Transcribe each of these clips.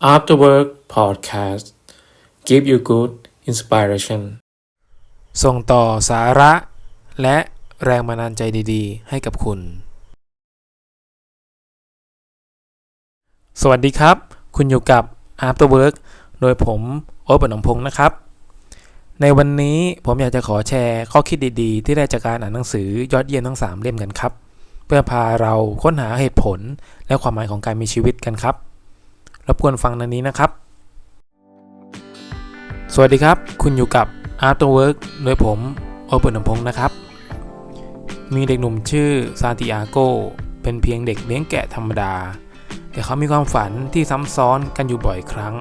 After Work Podcast Give you good inspiration ส่งต่อสาระ และแรงบันดาลใจดีๆ ให้กับคุณ สวัสดีครับ คุณอยู่กับ After Work โดยผมโอ๊ตปนมพงศ์นะครับ ในวันนี้ผมอยากจะขอแชร์ข้อคิดดีๆ ที่ได้จากการอ่านหนังสือยอดเยี่ยมทั้ง 3 เล่มกันครับ เพื่อพาเราค้นหาเหตุผลและความหมายของการมีชีวิตกันครับ รบกวนฟังในนี้นะครับ สวัสดีครับ คุณอยู่กับ After Work โดยผมโอเปิลนพงศ์นะครับ มีเด็กหนุ่มชื่อซาติอาโกเป็นเพียงเด็กเลี้ยงแกะธรรมดา แต่เขามีความฝันที่ซ้ำซ้อนกันอยู่บ่อยครั้ง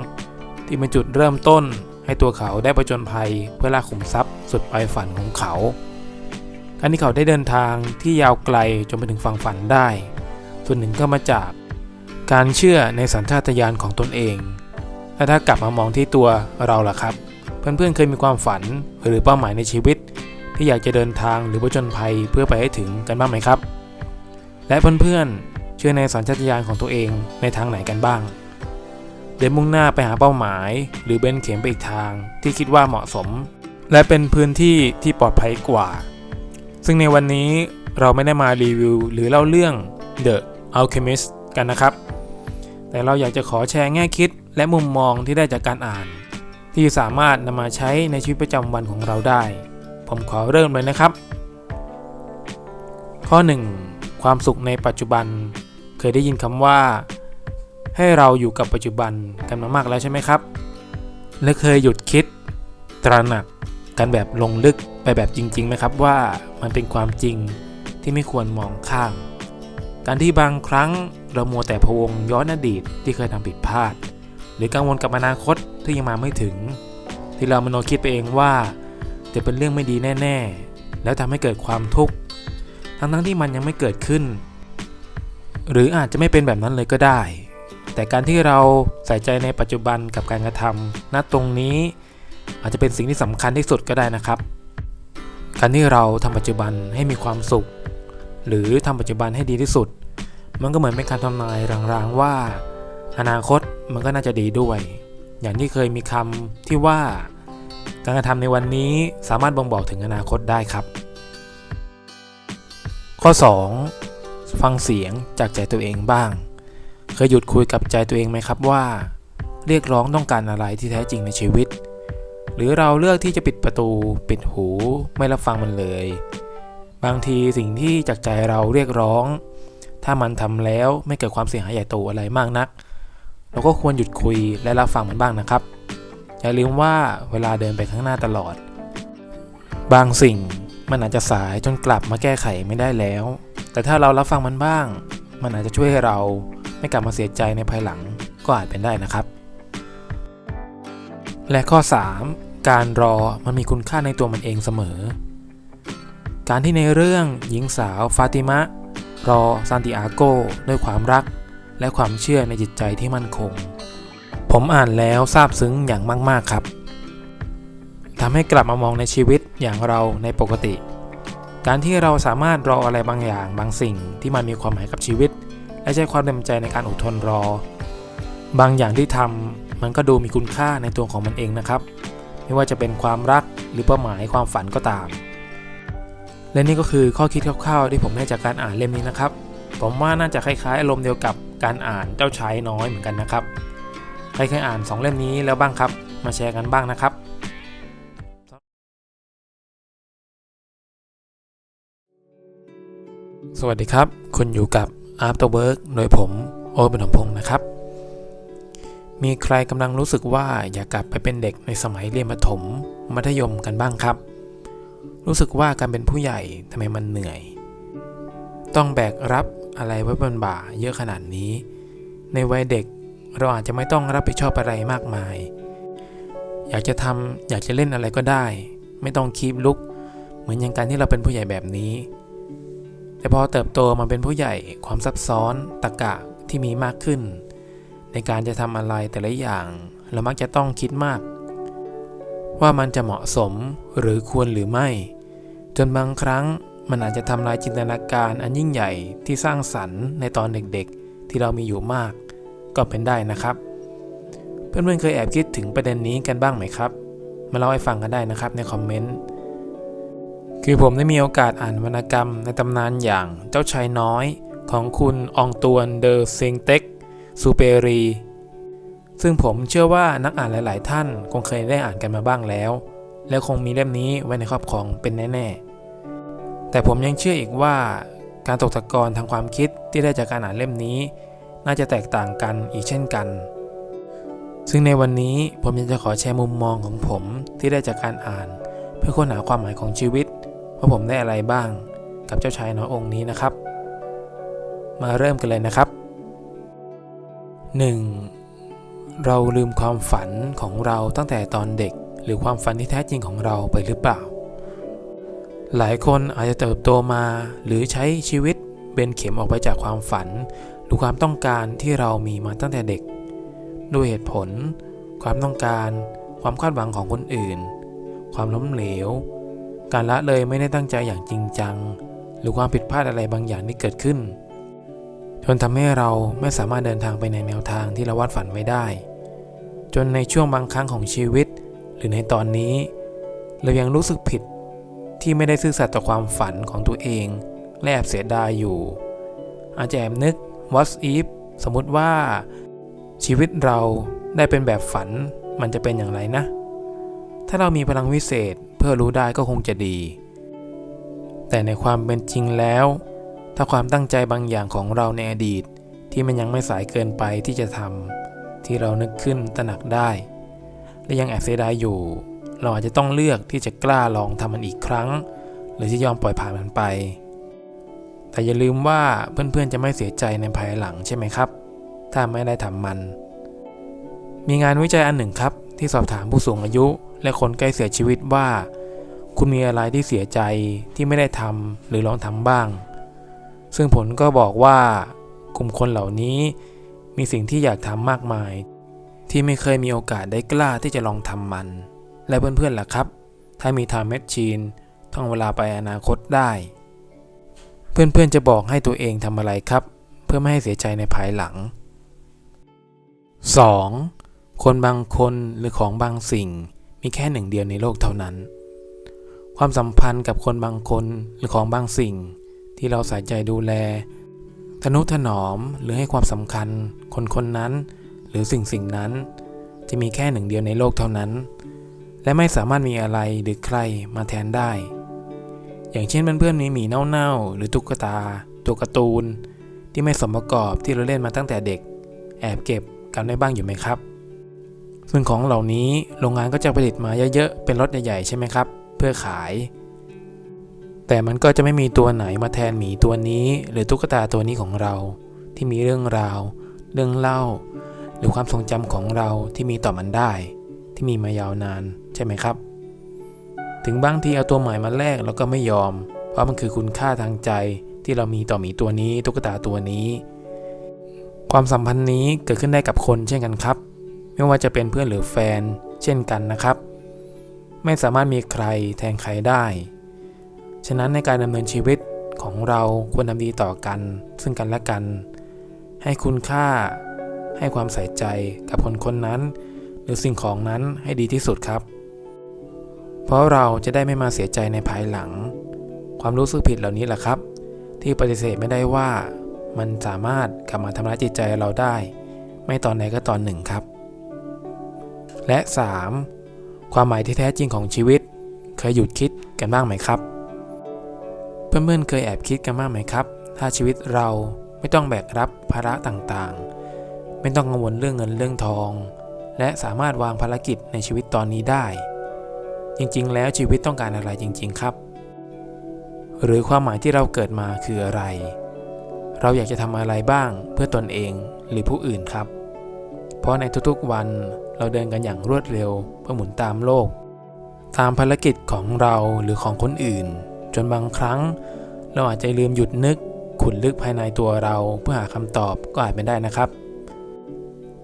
ที่เป็นจุดเริ่มต้นให้ตัวเขาได้ประจนภัยเพื่อล่าขุมทรัพย์สุดปลายฝันของเขาการที่เขาได้เดินทางที่ยาวไกลจนไปถึงฝั่งฝันได้ ส่วนหนึ่งก็มาจาก การเชื่อในสัญชาตญาณของตนเอง และถ้ากลับมามองที่ตัวเราล่ะครับ เพื่อนๆ เคยมีความฝันหรือเป้าหมายในชีวิต ที่อยากจะเดินทางหรือผจญภัยเพื่อไปให้ถึงกันบ้างไหมครับ และเพื่อนๆ เชื่อในสัญชาตญาณของตัวเองในทางไหนกันบ้าง เดินมุ่งหน้าไปหาเป้าหมาย หรือเบนเข็มไปอีกทางที่คิดว่าเหมาะสม และเป็นพื้นที่ที่ปลอดภัยกว่า ซึ่งในวันนี้เราไม่ได้มารีวิวหรือเล่าเรื่อง The Alchemist กันนะครับ แต่เราอยากจะขอแชร์แง่คิดและมุมมองที่ได้จากการอ่าน ที่สามารถนำมาใช้ในชีวิตประจำวันของเราได้ ผมขอเริ่มเลยนะครับ ข้อ 1. ความสุขในปัจจุบัน เคยได้ยินคำว่า ให้เราอยู่กับปัจจุบันกันมามากแล้วใช่ไหมครับ และเคยหยุดคิด ตระหนักกันแบบลงลึกไปแบบจริงๆไหมครับว่ามันเป็นความจริงที่ไม่ควรมองข้ามการที่บางครั้ง เรามัวแต่พะวงย้อนอดีตที่เคยทำผิดพลาด หรือกังวลกับอนาคตที่ยังมาไม่ถึง ที่เรามโนคิดไปเองว่า จะเป็นเรื่องไม่ดีแน่ ๆ แล้วทำให้เกิดความทุกข์ทั้งๆที่มันยังไม่เกิดขึ้น หรืออาจจะไม่เป็นแบบนั้นเลยก็ได้ แต่การที่เราใส่ใจในปัจจุบันกับการกระทำณตรงนี้ อาจจะเป็นสิ่งที่สำคัญที่สุดก็ได้นะครับการที่เราทำปัจจุบันให้มีความสุข หรือทำปัจจุบันให้ดีที่สุด มันก็เหมือนเป็นการทำนายรางๆว่า อนาคตมันก็น่าจะดีด้วย อย่างที่เคยมีคำที่ว่า การกระทำในวันนี้สามารถบ่งบอกถึงอนาคตได้ครับ ข้อ 2. ฟังเสียงจากใจตัวเองบ้าง เคยหยุดคุยกับใจตัวเองไหมครับว่า เรียกร้องต้องการอะไรที่แท้จริงในชีวิต หรือเราเลือกที่จะปิดประตู ปิดหู ไม่รับฟังมันเลย บางทีสิ่งที่จากใจเราเรียกร้อง ถ้ามันทำแล้วไม่เกิดความเสียหายใหญ่โตอะไรมากนัก เราก็ควรหยุดคุยและรับฟังมันบ้างนะครับ อย่าลืมว่าเวลาเดินไปข้างหน้าตลอด บางสิ่งมันอาจจะสายจนกลับมาแก้ไขไม่ได้แล้ว แต่ถ้าเรารับฟังมันบ้าง มันอาจจะช่วยให้เราไม่กลับมาเสียใจในภายหลังก็อาจเป็นได้นะครับ และข้อ 3. การรอมันมีคุณค่าในตัวมันเองเสมอ การที่ในเรื่องหญิงสาวฟาติมะ รอซานติอาโกด้วยความรักและความเชื่อในจิตใจที่มั่นคง ผมอ่านแล้วซาบซึ้งอย่างมาก ๆ ครับทำให้กลับมามองในชีวิตอย่างเราในปกติ การที่เราสามารถรออะไรบางอย่างบางสิ่งที่มันมีความหมายกับชีวิต และใช้ความเต็มใจในการอดทนรอ บางอย่างที่ทำมันก็ดูมีคุณค่าในตัวของมันเองนะครับ ไม่ว่าจะเป็นความรักหรือเป้าหมายความฝันก็ตาม และนี่ก็คือข้อคิดคร่าวๆที่ผมได้จากการอ่านเล่มนี้นะครับ ผมว่าน่าจะคล้ายๆอารมณ์เดียวกับการอ่านเจ้าชายน้อยเหมือนกันนะครับ ใครเคยอ่าน 2 เล่มนี้แล้วบ้างครับ มาแชร์กันบ้างนะครับสวัสดีครับ คุณอยู่กับ After Work โดยผมโอเป็นพงศ์นะครับ มีใครกำลังรู้สึกว่าอยากกลับไปเป็นเด็กในสมัยเรียนประถมมัธยมกันบ้างครับ รู้สึกว่าการเป็นผู้ใหญ่ทำไมมันเหนื่อย ต้องแบกรับอะไรไว้บนบ่าเยอะขนาดนี้ ในวัยเด็กเราอาจจะไม่ต้องรับผิดชอบอะไรมากมาย อยากจะทำอยากจะเล่นอะไรก็ได้ ไม่ต้องคีบลุก เหมือนอย่างการที่เราเป็นผู้ใหญ่แบบนี้ แต่พอเติบโตมาเป็นผู้ใหญ่ความซับซ้อนตะกะที่มีมากขึ้น ในการจะทำอะไรแต่ละอย่าง เรามักจะต้องคิดมาก ว่ามันจะเหมาะสมหรือควรหรือไม่ จนบางครั้งมันอาจจะทำลายจินตนาการอันยิ่งใหญ่ที่สร้างสรรค์ในตอนเด็กๆ ที่เรามีอยู่มาก ก็เป็นได้นะครับ เพื่อนๆเคยแอบคิดถึงประเด็นนี้กันบ้างไหมครับ มาเล่าให้ฟังกันได้นะครับในคอมเมนต์คือผมได้มีโอกาสอ่านวรรณกรรมในตำนานอย่างเจ้าชายน้อยของคุณอองตวนเดอเซงเต็กซูเปรี ซึ่งผมเชื่อว่านักอ่านหลาย ๆ ท่านคงเคยได้อ่านกันมาบ้างแล้ว และคงมีเล่มนี้ไว้ในครอบครองเป็นแน่ ๆ แต่ผมยังเชื่ออีกว่าการตกตะกอนทางความคิดที่ได้จากการอ่านเล่มนี้ น่าจะแตกต่างกันอีกเช่นกัน ซึ่งในวันนี้ผมยังจะขอแชร์มุมมองของผมที่ได้จากการอ่าน เพื่อค้นหาความหมายของชีวิตว่าผมได้อะไรบ้างกับเจ้าชายน้อยองค์นี้นะครับ มาเริ่มกันเลยนะครับ 1. เราลืมความฝันของเราตั้งแต่ตอนเด็ก หรือความฝันที่แท้จริงของเราไปหรือเปล่า หลายคนอาจจะเติบโตมาหรือใช้ชีวิตเบนเข็มออกไปจากความฝัน หรือความต้องการที่เรามีมาตั้งแต่เด็ก ด้วยเหตุผล ความต้องการ ความคาดหวังของคนอื่น ความล้มเหลว การละเลยไม่ได้ตั้งใจอย่างจริงจัง หรือความผิดพลาดอะไรบางอย่างที่เกิดขึ้น จนทำให้เราไม่สามารถเดินทางไปในแนวทางที่เราวาดฝันไว้ได้ จนในช่วงบางครั้งของชีวิต หรือในตอนนี้ เรายังรู้สึกผิด ที่ไม่ได้ซื่อสัตย์ต่อความฝันของตัวเอง และแอบเสียดายอยู่ อาจจะแอบนึก what if สมมติว่า ชีวิตเราได้เป็นแบบฝันมันจะเป็นอย่างไรนะ ถ้าเรามีพลังวิเศษเพื่อรู้ได้ก็คงจะดี แต่ในความเป็นจริงแล้ว ถ้าความตั้งใจบางอย่างของเราในอดีตที่มันยังไม่สายเกินไปที่จะทำที่เรานึกขึ้นตระหนักได้ และยังแอบเสียดายอยู่ เราอาจจะต้องเลือกที่จะกล้าลองทำมันอีกครั้ง หรือที่ยอมปล่อยผ่านมันไป แต่อย่าลืมว่าเพื่อนๆจะไม่เสียใจในภายหลังใช่ไหมครับ ถ้าไม่ได้ทำมัน มีงานวิจัยอันหนึ่งครับ ที่สอบถามผู้สูงอายุ และคนใกล้เสียชีวิตว่า คุณมีอะไรที่เสียใจที่ไม่ได้ทำหรือลองทำบ้าง ซึ่งผลก็บอกว่ากลุ่มคนเหล่านี้มีสิ่งที่อยากทำมากมาย ที่ไม่เคยมีโอกาสได้กล้าที่จะลองทำมัน และเพื่อนๆล่ะครับ ถ้ามีทม์แมชชีนท่องเวลาไปอนาคตได้ เพื่อนๆจะบอกให้ตัวเองทำอะไรครับ เพื่อไม่ให้เสียใจในภายหลัง 2. คนบางคนหรือของบางสิ่งมีแค่หนึ่งเดียวในโลกเท่านั้น ความสัมพันธ์กับคนบางคนหรือของบางสิ่ง ที่เราใส่ใจดูแลทนุถนอมหรือให้ความสำคัญคนคนนั้น หรือสิ่งสิ่งนั้น จะมีแค่หนึ่งเดียวในโลกเท่านั้น และไม่สามารถมีอะไรหรือใครมาแทนได้ อย่างเช่นเพื่อนๆมีหมีเน่าๆหรือตุ๊กตา ตัวการ์ตูน ที่ไม่สมประกอบที่เราเล่นมาตั้งแต่เด็ก แอบเก็บกันได้บ้างอยู่ไหมครับซึ่งของเหล่านี้โรงงานก็จะผลิตมาเยอะๆเป็นรถใหญ่ๆใช่ไหมครับ เพื่อขาย แต่มันก็จะไม่มีตัวไหนมาแทนหมีตัวนี้ หรือตุ๊กตาตัวนี้ของเรา ที่มีเรื่องราว เรื่องเล่า หรือความทรงจำของเราที่มีต่อมันได้ ที่มีมายาวนาน ใช่ไหมครับ ถึงบางทีเอาตัวใหม่มาแลกเราก็ไม่ยอม เพราะมันคือคุณค่าทางใจที่เรามีต่อหมีตัวนี้ตุ๊กตาตัวนี้ ความสัมพันธ์นี้เกิดขึ้นได้กับคนเช่นกันครับ ไม่ว่าจะเป็นเพื่อนหรือแฟน เช่นกันนะครับ ไม่สามารถมีใครแทนใครได้ ฉะนั้นในการดำเนินชีวิตของเราควรทำดีต่อกัน ซึ่งกันและกัน ให้คุณค่า ให้ความใส่ใจกับคนคนนั้น หรือสิ่งของนั้นให้ดีที่สุดครับ เพราะเราจะได้ไม่มาเสียใจในภายหลัง ความรู้สึกผิดเหล่านี้แหละครับ ที่ปฏิเสธไม่ได้ว่า มันสามารถกลับมาทำร้ายจิตใจเราได้ ไม่ตอนใดก็ตอนหนึ่งครับ และ 3. ความหมายที่แท้จริงของชีวิต เคยหยุดคิดกันบ้างไหมครับ เพื่อนๆเคยแอบคิดกันบ้างไหมครับ ถ้าชีวิตเราไม่ต้องแบกรับภาระต่างๆ ไม่ต้องกังวลเรื่องเงินเรื่องทอง และสามารถวางภารกิจในชีวิตตอนนี้ได้ จริงๆ แล้วชีวิตต้องการอะไรจริง ๆ ครับ หรือความหมายที่เราเกิดมาคืออะไร เราอยากจะทำอะไรบ้างเพื่อตนเองหรือผู้อื่นครับ เพราะในทุกๆวันเราเดินกันอย่างรวดเร็วเพื่อหมุนตามโลก ตามภารกิจของเราหรือของคนอื่น จนบางครั้ง เราอาจจะลืมหยุดนึกขุดลึกภายในตัวเราเพื่อหาคำตอบก็อาจเป็นได้นะครับ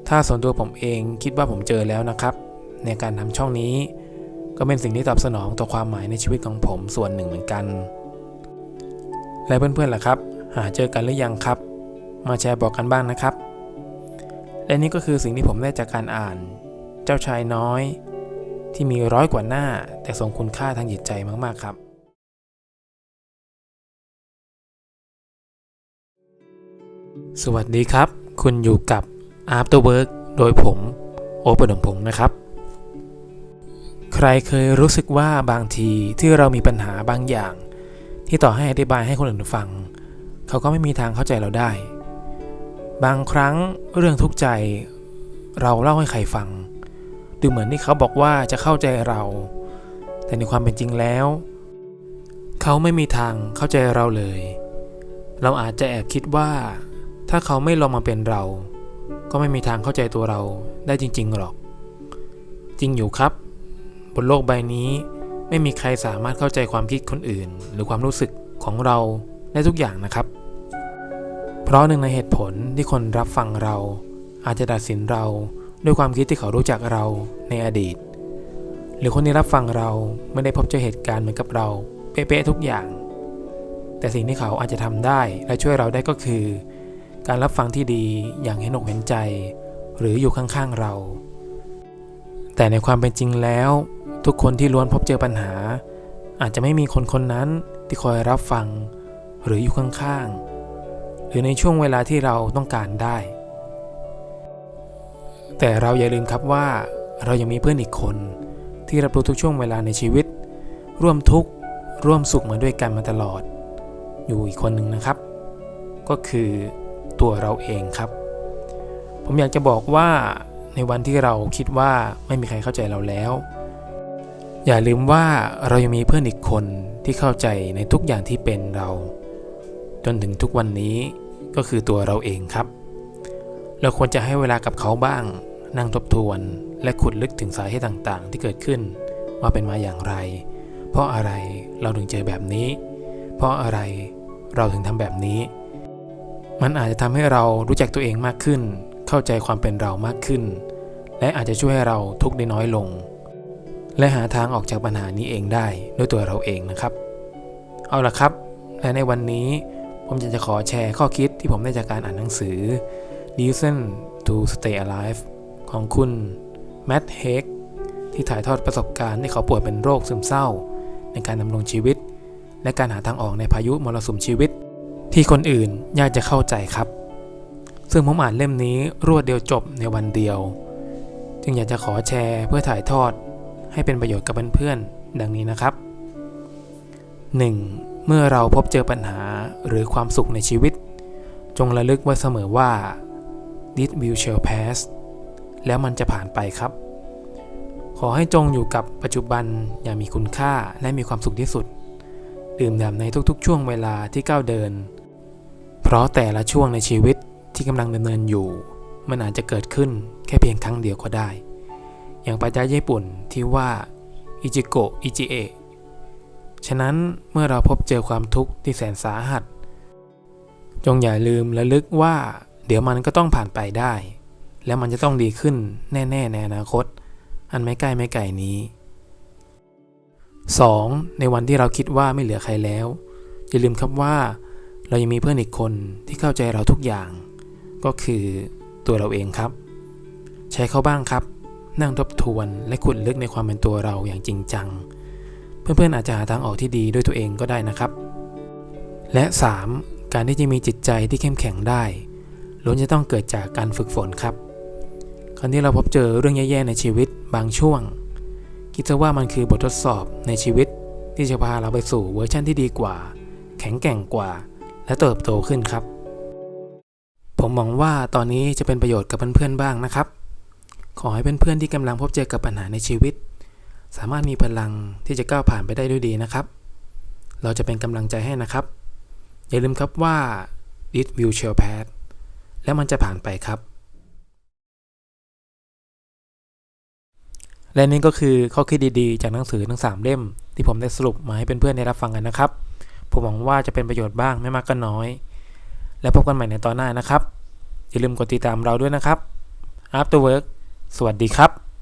ถ้าส่วนตัวผมเองคิดว่าผมเจอแล้วนะครับ ในการทำช่องนี้ ก็เป็นสิ่งที่ตอบสนองต่อความหมายในชีวิตของผมส่วนหนึ่งเหมือนกัน และเพื่อนๆล่ะครับ หาเจอกันหรือยังครับ มาแชร์บอกกันบ้างนะครับ และนี่ก็คือสิ่งที่ผมได้จากการอ่าน เจ้าชายน้อย ที่มีร้อยกว่าหน้า แต่ทรงคุณค่าทางจิตใจมากๆครับสวัสดีครับ คุณอยู่กับ After Work โดยผม โอปดมพงศ์นะครับ รเคยรู้สึกว่าบางทีที่เรามีปัญหาบางอย่าง ที่ต่อให้อธิบายให้คนอื่นฟัง เขาก็ไม่มีทางเข้าใจเราได้ บางครั้งเรื่องทุกข์ใจ เราเล่าให้ใครฟัง ดูเหมือนที่เขาบอกว่าจะเข้าใจเรา แต่ในความเป็นจริงแล้ว เขาไม่มีทางเข้าใจเราเลย เราอาจจะแอบคิดว่า ถ้าเขาไม่ลองมาเป็นเรา ก็ไม่มีทางเข้าใจตัวเราได้จริง ๆหรอก จริงอยู่ครับ บนโลกใบนี้ ไม่มีใครสามารถเข้าใจความคิดคนอื่น หรือความรู้สึกของเราได้ทุกอย่างนะครับ เพราะหนึ่งในเหตุผลที่คนรับฟังเรา อาจจะตัดสินเราด้วยความคิดที่เขารู้จักเราในอดีต หรือคนที่รับฟังเราไม่ได้พบเจอเหตุการณ์เหมือนกับเราเป๊ะๆทุกอย่าง แต่สิ่งที่เขาอาจจะทำได้และช่วยเราได้ก็คือ การรับฟังที่ดีอย่างเห็นอกเห็นใจ หรืออยู่ข้างๆเรา แต่ในความเป็นจริงแล้ว ทุกคนที่ล้วนพบเจอปัญหา อาจจะไม่มีคนคนนั้นที่คอยรับฟัง หรืออยู่ข้างๆ หรือในช่วงเวลาที่เราต้องการได้ แต่เราอย่าลืมครับว่าเรายังมีเพื่อนอีกคน ที่รับรู้ทุกช่วงเวลาในชีวิต ร่วมทุกข์ร่วมสุขมาด้วยกันมาตลอด อยู่อีกคนหนึ่งนะครับ ก็คือตัวเราเองครับ ผมอยากจะบอกว่าในวันที่เราคิดว่าไม่มีใครเข้าใจเราแล้ว อย่าลืมว่าเรายังมีเพื่อนอีกคนที่เข้าใจในทุกอย่างที่เป็นเรา จนถึงทุกวันนี้ก็คือตัวเราเองครับ เราควรจะให้เวลากับเขาบ้าง นั่งทบทวน และขุดลึกถึงสาเหตุต่างๆ ที่เกิดขึ้นว่าเป็นมาอย่างไร เพราะอะไรเราถึงเจอแบบนี้ เพราะอะไรเราถึงทำแบบนี้ มันอาจจะทำให้เรารู้จักตัวเองมากขึ้น เข้าใจความเป็นเรามากขึ้น และอาจจะช่วยให้เราทุกข์ได้น้อยลง และหาทางออกจากปัญหานี้เองได้ด้วยตัวเราเองนะครับ เอาละครับ และในวันนี้ผมจะจะขอแชร์ข้อคิดที่ผมได้จากการอ่านหนังสือ Reason to Stay Alive ของคุณแมตต์เฮกที่ถ่ายทอดประสบการณ์ที่เขาป่วยเป็นโรคซึมเศร้า ในการดำรงชีวิต และการหาทางออกในพายุมรสุมชีวิต ที่คนอื่นยากจะเข้าใจครับ ซึ่งผมอ่านเล่มนี้รวดเดียวจบในวันเดียว จึงอยากจะขอแชร์เพื่อถ่ายทอด ให้เป็นประโยชน์กับเพื่อนๆ ดังนี้นะครับ 1. เมื่อเราพบเจอปัญหาหรือความสุขในชีวิต จงระลึกไว้เสมอว่า this will shall pass แล้วมันจะผ่านไปครับ ขอให้จงอยู่กับปัจจุบันอย่างมีคุณค่าและมีความสุขที่สุด ดื่มด่ำในทุกๆ ช่วงเวลาที่ก้าวเดิน เพราะแต่ละช่วงในชีวิตที่กำลังดำเนินอยู่ มันอาจจะเกิดขึ้นแค่เพียงครั้งเดียวก็ได้ อย่างปาจาญี่ปุ่นที่ว่าอิจิโกะอิจิเอะฉะนั้นเมื่อเราพบเจอความทุกข์ที่แสนสาหัส จงอย่าลืมระลึกว่า เดี๋ยวมันก็ต้องผ่านไปได้ และมันจะต้องดีขึ้นแน่ๆในอนาคต อันไม่ใกล้ไม่ไกลนี้ 2. ในวันที่เราคิดว่าไม่เหลือใครแล้ว อย่าลืมครับว่า เรายังมีเพื่อนอีกคนที่เข้าใจเราทุกอย่าง ก็คือตัวเราเองครับ ใช้เขาบ้างครับ นั่งทบทวนและขุดลึกในความเป็นตัวเราอย่างจริงจัง เพื่อนๆอาจจะหาทางออกที่ดีด้วยตัวเองก็ได้นะครับ และ 3. การที่จะมีจิตใจที่เข้มแข็งได้ล้วนจะต้องเกิดจากการฝึกฝนครับครั้งที่เราพบเจอเรื่องแย่ๆในชีวิตบางช่วง คิดซะว่ามันคือบททดสอบในชีวิต ที่จะพาเราไปสู่เวอร์ชันที่ดีกว่า แข็งแกร่งกว่า และเติบโตขึ้นครับ ผมหวังว่าตอนนี้จะเป็นประโยชน์กับเพื่อนๆบ้างนะครับ ขอให้เพื่อนๆที่กำลังพบเจอกับปัญหาในชีวิต สามารถมีพลังที่จะก้าวผ่านไปได้ด้วยดีนะครับ เราจะเป็นกำลังใจให้นะครับ อย่าลืมครับว่า it will shall pass แล้วมันจะผ่านไปครับ และนี่ก็คือข้อคิดดีๆ จากหนังสือทั้ง 3 เล่ม ที่ผมได้สรุปมาให้เพื่อนๆได้รับฟังกันนะครับ ผมหวังว่าจะเป็นประโยชน์บ้างไม่มากก็น้อย และพบกันใหม่ในตอนหน้านะครับ อย่าลืมกดติดตามเราด้วยนะครับ After Work สวัสดีครับ